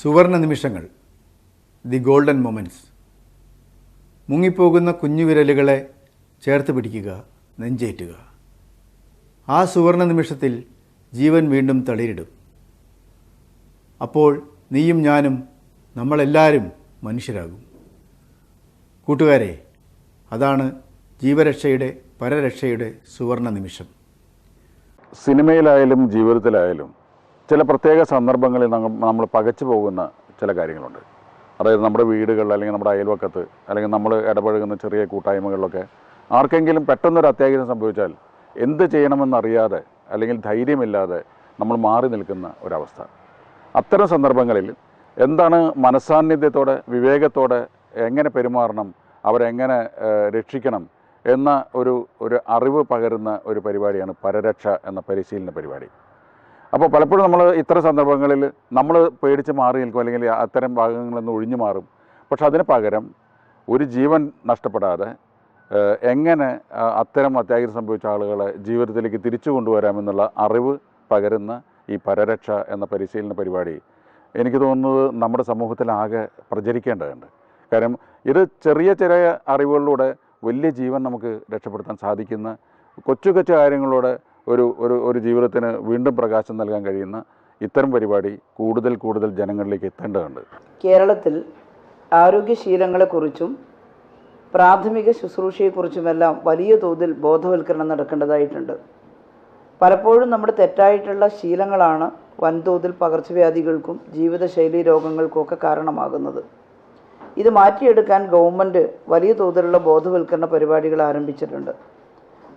സുവർണ നിമിഷങ്ങൾ the golden moments മുങ്ങിപ്പോകുന്ന കുഞ്ഞുവിരലുകളെ ചേർത്ത് പിടിക്കുക നെഞ്ചേറ്റുക. ആ സുവർണ നിമിഷത്തിൽ ജീവൻ വീണ്ടും തളിരിടും. അപ്പോൾ നീയും ഞാനും നമ്മളെല്ലാവരും മനുഷ്യരാകും. കൂട്ടുകാരെ അതാണ് ജീവരക്ഷയുടെ പരരക്ഷയുടെ സുവർണ നിമിഷം. സിനിമയിലായാലും ജീവിതത്തിലായാലും ചില പ്രത്യേക സന്ദർഭങ്ങളിൽ നമ്മൾ പകച്ചു പോകുന്ന ചില കാര്യങ്ങളുണ്ട്. അതായത് നമ്മുടെ വീടുകളിൽ അല്ലെങ്കിൽ നമ്മുടെ അയൽവക്കത്ത് അല്ലെങ്കിൽ നമ്മൾ ഇടപഴകുന്ന ചെറിയ കൂട്ടായ്മകളിലൊക്കെ ആർക്കെങ്കിലും പെട്ടെന്നൊരു അത്യാഹിതം സംഭവിച്ചാൽ എന്ത് ചെയ്യണമെന്നറിയാതെ അല്ലെങ്കിൽ ധൈര്യമില്ലാതെ നമ്മൾ മാറി നിൽക്കുന്ന ഒരവസ്ഥ. അത്തരം സന്ദർഭങ്ങളിൽ എന്താണ് മനസാന്നിധ്യത്തോടെ വിവേകത്തോടെ എങ്ങനെ പെരുമാറണം അവരെങ്ങനെ രക്ഷിക്കണം എന്ന ഒരു ഒരു അറിവ് പകരുന്ന ഒരു പരിപാടിയാണ് പരരക്ഷ എന്ന പരിശീലന പരിപാടി. അപ്പോൾ പലപ്പോഴും നമ്മൾ ഇത്തരം സന്ദർഭങ്ങളിൽ നമ്മൾ പേടിച്ച് മാറി നിൽക്കും അല്ലെങ്കിൽ അത്തരം ഭാഗങ്ങളിൽ നിന്ന് ഒഴിഞ്ഞു മാറും. പക്ഷെ അതിന് പകരം ഒരു ജീവൻ നഷ്ടപ്പെടാതെ എങ്ങനെ അത്തരം അത്യാഹിതം സംഭവിച്ച ആളുകളെ ജീവിതത്തിലേക്ക് തിരിച്ചു കൊണ്ടുവരാമെന്നുള്ള അറിവ് പകരുന്ന ഈ പരരക്ഷ എന്ന പരിശീലന പരിപാടി എനിക്ക് തോന്നുന്നത് നമ്മുടെ സമൂഹത്തിലാകെ പ്രചരിക്കേണ്ടതുണ്ട്. കാരണം ഇത് ചെറിയ ചെറിയ അറിവുകളിലൂടെ വലിയ ജീവൻ നമുക്ക് രക്ഷപ്പെടുത്താൻ സാധിക്കുന്ന കൊച്ചു കൊച്ചു കാര്യങ്ങളിലൂടെ ഒരു ഒരു ഒരു ജീവിതത്തിന് വീണ്ടും പ്രകാശം നൽകാൻ കഴിയുന്ന ഇത്തരം പരിപാടി കൂടുതൽ കൂടുതൽ ജനങ്ങളിലേക്ക് എത്തേണ്ടതുണ്ട്. കേരളത്തിൽ ആരോഗ്യശീലങ്ങളെക്കുറിച്ചും പ്രാഥമിക ശുശ്രൂഷയെക്കുറിച്ചുമെല്ലാം വലിയ തോതിൽ ബോധവൽക്കരണം നടക്കേണ്ടതായിട്ടുണ്ട്. പലപ്പോഴും നമ്മുടെ തെറ്റായിട്ടുള്ള ശീലങ്ങളാണ് വൻതോതിൽ പകർച്ചവ്യാധികൾക്കും ജീവിതശൈലി രോഗങ്ങൾക്കുമൊക്കെ കാരണമാകുന്നത്. ഇത് മാറ്റിയെടുക്കാൻ ഗവൺമെന്റ് വലിയ തോതിലുള്ള ബോധവൽക്കരണ പരിപാടികൾ ആരംഭിച്ചിട്ടുണ്ട്.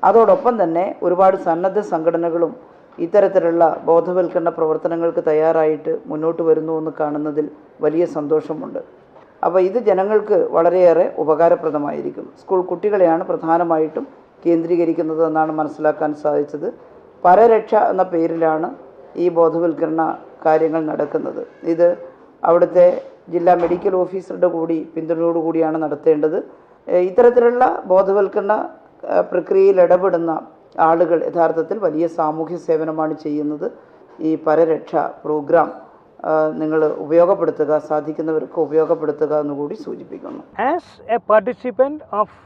അതോടൊപ്പം തന്നെ ഒരുപാട് സന്നദ്ധ സംഘടനകളും ഇത്തരത്തിലുള്ള ബോധവൽക്കരണ പ്രവർത്തനങ്ങൾക്ക് തയ്യാറായിട്ട് മുന്നോട്ട് വരുന്നു എന്ന് കാണുന്നതിൽ വലിയ സന്തോഷമുണ്ട്. അപ്പോൾ ഇത് ജനങ്ങൾക്ക് വളരെയേറെ ഉപകാരപ്രദമായിരിക്കും. സ്കൂൾ കുട്ടികളെയാണ് പ്രധാനമായിട്ടും കേന്ദ്രീകരിക്കുന്നത് എന്നാണ് മനസ്സിലാക്കാൻ സാധിച്ചത്. പരരക്ഷ എന്ന പേരിലാണ് ഈ ബോധവൽക്കരണ കാര്യങ്ങൾ നടക്കുന്നത്. ഇത് അവിടുത്തെ ജില്ലാ മെഡിക്കൽ ഓഫീസറുടെ കൂടി പിന്തുണയോടുകൂടിയാണ് നടത്തേണ്ടത്. ഇത്തരത്തിലുള്ള ബോധവൽക്കരണ പ്രക്രിയയിൽ ഇടപെടുന്ന ആളുകൾ യഥാർത്ഥത്തിൽ വലിയ സാമൂഹ്യ സേവനമാണ് ചെയ്യുന്നത്. ഈ പരരക്ഷ പ്രോഗ്രാം നിങ്ങൾ ഉപയോഗപ്പെടുത്തുക സാധിക്കുന്നവർക്ക് ഉപയോഗപ്പെടുത്തുക എന്ന് കൂടി സൂചിപ്പിക്കുന്നു. As a participant of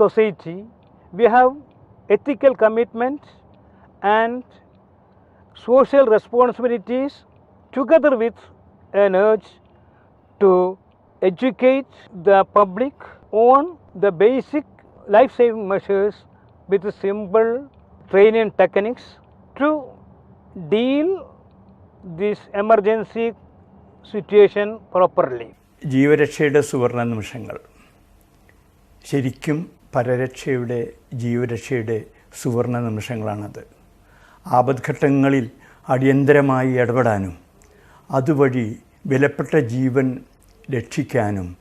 society we have ethical commitment and social responsibilities together with a nurse to educate the public on the basic life saving measures with simple training techniques to deal this emergency situation properly. ജീവരക്ഷയുടെ സുവർണ നിമിഷങ്ങൾ. ശരിക്കും പരരക്ഷയുടെ ജീവരക്ഷയുടെ സുവർണ നിമിഷങ്ങളാണത്. ആപദ്ഘട്ടങ്ങളിൽ അടിയന്തരമായി ഇടപെടാനും അതുവഴി വിലപ്പെട്ട ജീവൻ രക്ഷിക്കാനും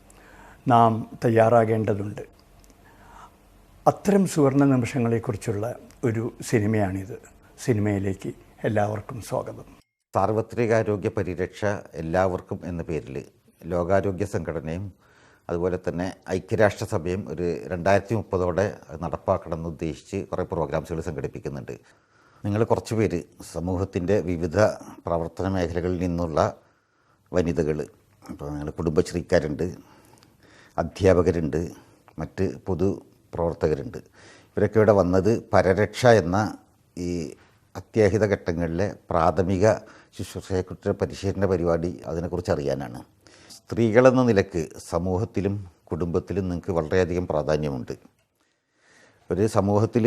നാം തയ്യാറാകേണ്ടതുണ്ട്. അത്തരം സുവർണ നിമിഷങ്ങളെക്കുറിച്ചുള്ള ഒരു സിനിമയാണിത്. സിനിമയിലേക്ക് എല്ലാവർക്കും സ്വാഗതം. സാർവത്രികാരോഗ്യ പരിരക്ഷ എല്ലാവർക്കും എന്ന പേരിൽ ലോകാരോഗ്യ സംഘടനയും അതുപോലെ തന്നെ ഐക്യരാഷ്ട്രസഭയും ഒരു രണ്ടായിരത്തി മുപ്പതോടെ നടപ്പാക്കണമെന്ന് ഉദ്ദേശിച്ച് കുറേ പ്രോഗ്രാംസുകൾ സംഘടിപ്പിക്കുന്നുണ്ട്. നിങ്ങൾ കുറച്ച് പേര് സമൂഹത്തിന്റെ വിവിധ പ്രവർത്തന മേഖലകളിൽ നിന്നുള്ള വനിതകൾ ഇപ്പോൾ നിങ്ങൾ കുടുംബശ്രീക്കാരുണ്ട് അധ്യാപകരുണ്ട് മറ്റ് പൊതു പ്രവർത്തകരുണ്ട്. ഇവരൊക്കെ ഇവിടെ വന്നത് പരരക്ഷ എന്ന ഈ അത്യാഹിത ഘട്ടങ്ങളിലെ പ്രാഥമിക ശുശ്രൂഷയെക്കുറിച്ച് പരിശീലന പരിപാടി അതിനെക്കുറിച്ച് അറിയാനാണ്. സ്ത്രീകളെന്ന നിലയ്ക്ക് സമൂഹത്തിലും കുടുംബത്തിലും നിങ്ങൾക്ക് വളരെയധികം പ്രാധാന്യമുണ്ട്. ഒരു സമൂഹത്തിൽ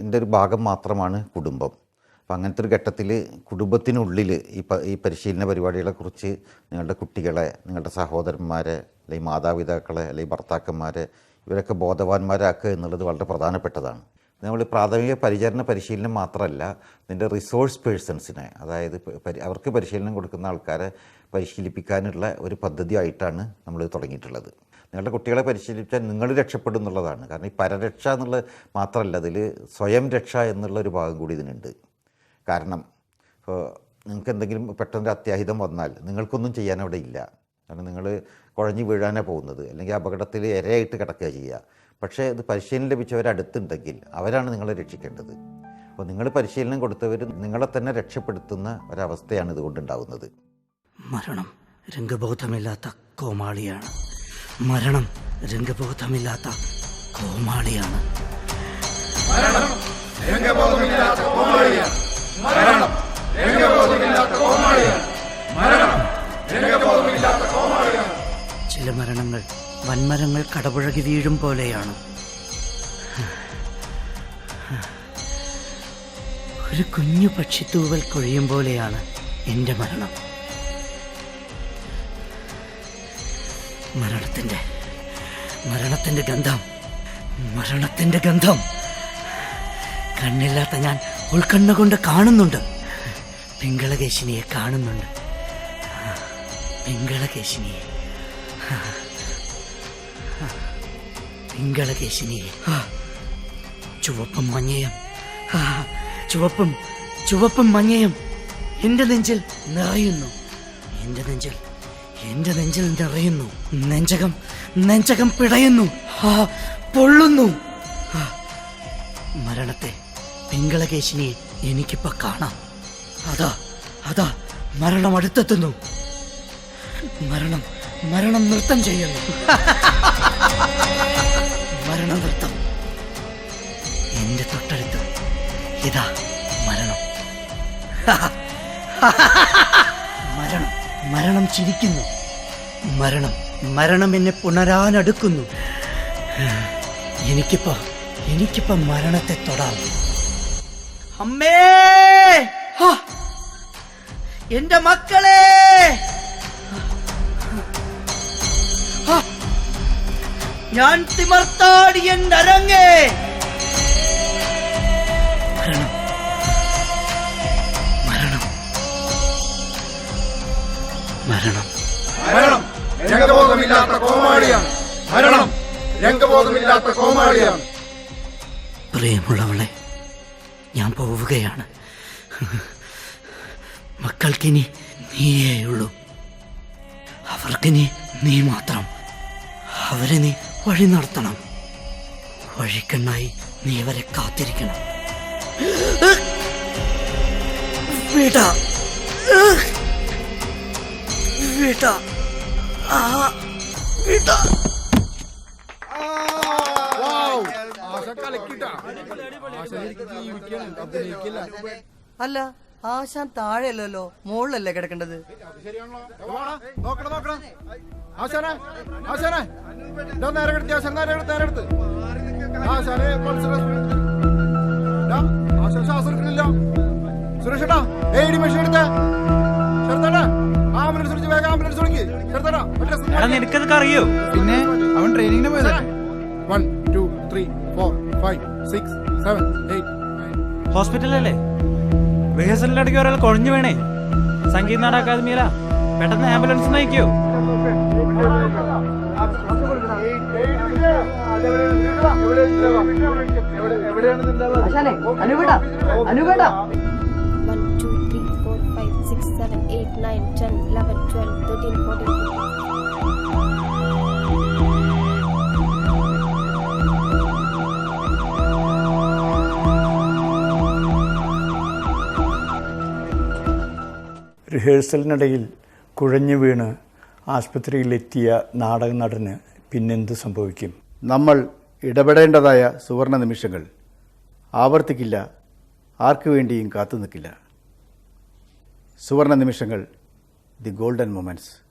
എന്റെ ഒരു ഭാഗം മാത്രമാണ് കുടുംബം. അപ്പം അങ്ങനത്തെ ഒരു ഘട്ടത്തിൽ കുടുംബത്തിനുള്ളിൽ ഈ ഈ പരിശീലന പരിപാടികളെക്കുറിച്ച് നിങ്ങളുടെ കുട്ടികളെ നിങ്ങളുടെ സഹോദരന്മാരെ അല്ലെങ്കിൽ മാതാപിതാക്കളെ അല്ലെങ്കിൽ ഭർത്താക്കന്മാരെ ഇവരൊക്കെ ബോധവാന്മാരാക്കുക എന്നുള്ളത് വളരെ പ്രധാനപ്പെട്ടതാണ്. നമ്മൾ പ്രാഥമിക പരിചരണ പരിശീലനം മാത്രമല്ല നിന്റെ റിസോഴ്സ് പേഴ്സൺസിനെ അതായത് അവർക്ക് പരിശീലനം കൊടുക്കുന്ന ആൾക്കാരെ പരിശീലിപ്പിക്കാനുള്ള ഒരു പദ്ധതിയായിട്ടാണ് നമ്മൾ തുടങ്ങിയിട്ടുള്ളത്. നിങ്ങളുടെ കുട്ടികളെ പരിശീലിപ്പിച്ചാൽ നിങ്ങൾ രക്ഷപ്പെടും എന്നുള്ളതാണ്. കാരണം ഈ പരരക്ഷ എന്നുള്ളത് മാത്രമല്ല അതിൽ സ്വയം രക്ഷ എന്നുള്ള ഒരു ഭാഗം കൂടി ഇതിനുണ്ട്. കാരണം നിങ്ങൾക്ക് എന്തെങ്കിലും പെട്ടെന്നൊരു അത്യാഹിതം വന്നാൽ നിങ്ങൾക്കൊന്നും ചെയ്യാൻ അവിടെ ഇല്ല. കാരണം നിങ്ങൾ കുഴഞ്ഞു വീഴാനാണ് പോകുന്നത്. അല്ലെങ്കിൽ അപകടത്തിൽ ഇരയായിട്ട് കിടക്കുക ചെയ്യുക. പക്ഷേ ഇത് പരിശീലനം ലഭിച്ചവർ അടുത്തുണ്ടെങ്കിൽ അവരാണ് നിങ്ങളെ രക്ഷിക്കേണ്ടത്. അപ്പോൾ നിങ്ങൾ പരിശീലനം കൊടുത്തവർ നിങ്ങളെ തന്നെ രക്ഷപ്പെടുത്തുന്ന ഒരവസ്ഥയാണ് ഇതുകൊണ്ടുണ്ടാകുന്നത് മരണം രംഗബോധമില്ലാത്ത കോമാളിയാണ്. മരണം രംഗബോധമില്ലാത്ത കോമാളിയാണ്. ചില മരണങ്ങൾ വൻമരങ്ങൾ കടപുഴകി വീഴും പോലെയാണ്. ഒരു കുഞ്ഞു പക്ഷിത്തൂവൽ കൊഴിയും പോലെയാണ് എന്റെ മരണം. മരണത്തിന്റെ മരണത്തിന്റെ ഗന്ധം മരണത്തിന്റെ ഗന്ധം. കണ്ണില്ലാത്ത ഞാൻ ഉൾക്കണ്ണ കൊണ്ട് കാണുന്നുണ്ട്. പിങ്കളകേശിനിയെ കാണുന്നുണ്ട്. പിങ്കളകേശിനിയെ. പിങ്കളകേശിനിയെ ചുവപ്പും മഞ്ഞയും. ചുവപ്പും ചുവപ്പും മഞ്ഞയും എന്റെ നെഞ്ചിൽ നിറയുന്നു. എന്റെ നെഞ്ചിൽ എന്റെ നെഞ്ചിൽ നിറയുന്നു. നെഞ്ചകം നെഞ്ചകം പിടയുന്നു. പൊള്ളുന്നു. മരണത്തെ പിങ്കളകേശിനിയെ എനിക്കിപ്പോ കാണാം. അതാ അതാ മരണം അടുത്തെത്തുന്നു. മരണം മരണം നൃത്തം ചെയ്യുന്നു. മരണനൃത്തം. എന്റെ തൊട്ടടുത്ത് ഇതാ മരണം. മരണം മരണം ചിരിക്കുന്നു. മരണം മരണം എന്നെ പുണരാനടുക്കുന്നു. എനിക്കിപ്പോ എനിക്കിപ്പോ മരണത്തെ തൊടാം. അമ്മേ! എന്റെ മക്കളെ! ഞാൻ തിമർത്താടിയൻ അരങ്ങേ മരണം. മരണം. മരണം. മരണം. രംഗബോധമില്ലാത്ത കോമാളിയാണ്. മരണം. രംഗബോധമില്ലാത്ത കോമാളിയാണ്. പ്രിയമുള്ളവളെ ഞാൻ പോവുകയാണ്. മക്കൾക്കിനി നീയേയുള്ളൂ അവർക്കിനി നീ മാത്രം. അവരെ നീ വഴി നടത്തണം. വഴിക്കണ്ണായി നീ അവരെ കാത്തിരിക്കണം. വിട വിട ആ വിട അല്ല ആശാൻ താഴെയല്ലോ മുകളിലല്ലേ കിടക്കേണ്ടത്? നോക്കണം നോക്കണം ആശാനെ ആശാനെ. ഇതാ നേരെ കിടത്തി ആശാൻ നേരെ എടുത്ത് നേരെ എടുത്ത്. ആശാനെ ആശാൻ ശ്വാസം എടുക്കുന്നില്ല. സുരേഷേട്ടാ ഏടി മെഷീൻ എടുത്തേ. ആംബുലൻസ് വിളിച്ച് വേഗം ആംബുലൻസ് വിളിക്ക്. നിനക്കതൊക്കെ അറിയോ? പിന്നെ അവൻ ട്രെയിനിങ്ങിന് പോയത്. One two three four five six seven eight ഹോസ്പിറ്റലല്ലേ? റിഹേഴ്സലിന്റെ ഇടയ്ക്ക് ഒരാൾ കുഴഞ്ഞു വീണേ. സംഗീത നാട് അക്കാദമിയിലാ. പെട്ടെന്ന് ആംബുലൻസ് നയിക്കോ. ആശാനെ അനുവേടാ അനുവേടാ 1, 2, 3, 4, 5, 6, 7, 8, 9, 10, 11, 12, 13, 14, റിഹേഴ്സലിനിടയിൽ കുഴഞ്ഞു വീണ് ആസ്പത്രിയിലെത്തിയ നാടക നടന് പിന്നെന്ത് സംഭവിക്കും? നമ്മൾ ഇടപെടേണ്ടതായ സുവർണ നിമിഷങ്ങൾ ആവർത്തിക്കില്ല ആർക്കു വേണ്ടിയും കാത്തു നിൽക്കില്ല സുവർണ നിമിഷങ്ങൾ ദി ഗോൾഡൻ മൊമെന്റ്സ്